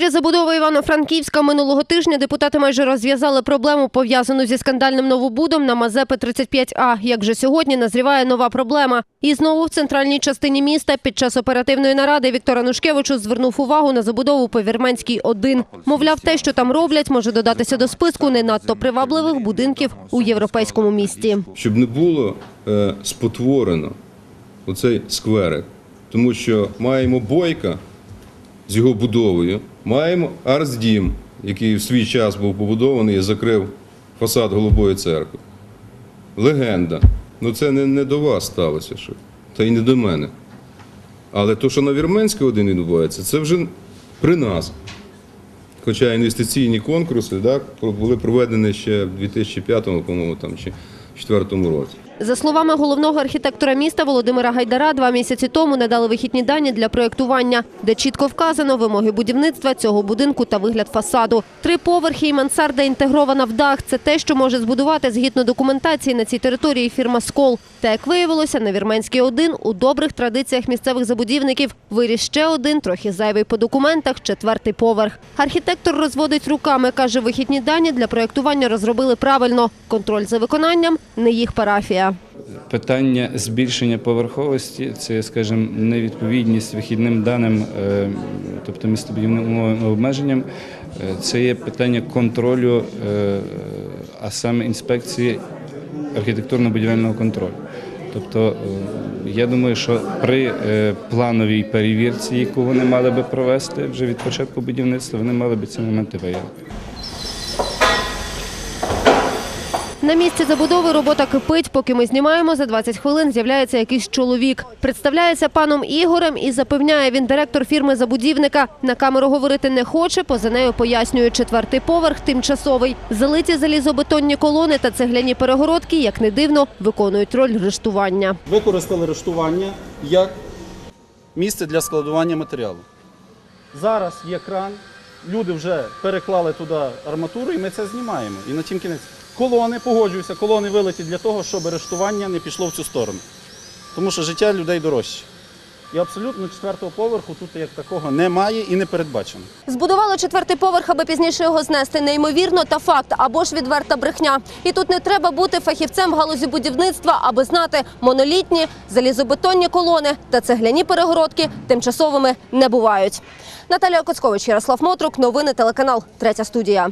центрі забудови Івано-Франківська минулого тижня депутати майже розв'язали проблему, пов'язану зі скандальним новобудом на Мазепи 35А. Як же сьогодні назріває нова проблема. І знову в центральній частині міста під час оперативної наради Віктор Анушкевичу звернув увагу на забудову по Вірменській 1. Мовляв, те, що там роблять, може додатися до списку не надто привабливих будинків у європейському місті. щоб не було е, спотворено оцей скверик. Тому що маємо бойка з його будовою, маємо Арсдім, який в свій час був побудований і закрив фасад Голубої церкви. Легенда. Ну це не, не до вас сталося, що, та й не до мене. Але то, що на Вірменській один відбувається, це вже при нас. Хоча інвестиційні конкурси так, були проведені ще в 2005 по-моєму, чи 2004 році. За словами головного архітектора міста Володимира Гайдара, два місяці тому надали вихідні дані для проєктування, де чітко вказано вимоги будівництва цього будинку та вигляд фасаду. Три поверхи і мансарда інтегрована в дах. Це те, що може збудувати згідно документації на цій території фірма «Скол». Та як виявилося, на Вірменській 1 у добрих традиціях місцевих забудівників виріс ще один, трохи зайвий по документах, четвертий поверх. Архітектор розводить руками, каже, вихідні дані для проєктування розробили правильно. Контроль за виконанням – не їх парафія. Питання збільшення поверховості це, скажімо, невідповідність вихідним даним, е, тобто містобудівним умовам обмеженням. Е, Це є питання контролю, е, а саме інспекції архітектурно-будівельного контролю. Тобто, я думаю, що при плановій перевірці, яку вони мали би провести вже від початку будівництва, вони мали би ці моменти виявити. На місці забудови робота кипить. Поки ми знімаємо, за 20 хвилин з'являється якийсь чоловік. Представляється паном Ігорем і запевняє, він директор фірми забудівника. На камеру говорити не хоче, поза нею пояснює четвертий поверх тимчасовий. Залиті залізобетонні колони та цегляні перегородки, як не дивно, виконують роль рештування. використали рештування як місце для складування матеріалу. Зараз є кран, люди вже переклали туди арматуру і ми це знімаємо. І на тім кінець. Колони, погоджуюся, колони вилетять для того, щоб арештування не пішло в цю сторону. Тому що життя людей дорожче. І абсолютно четвертого поверху тут як такого немає і не передбачено. Збудували четвертий поверх, аби пізніше його знести. Неймовірно та факт або ж відверта брехня. І тут не треба бути фахівцем в галузі будівництва, аби знати монолітні залізобетонні колони та цегляні перегородки тимчасовими не бувають. Наталія Коцкович, Ярослав Мотрук, новини телеканал Третя студія.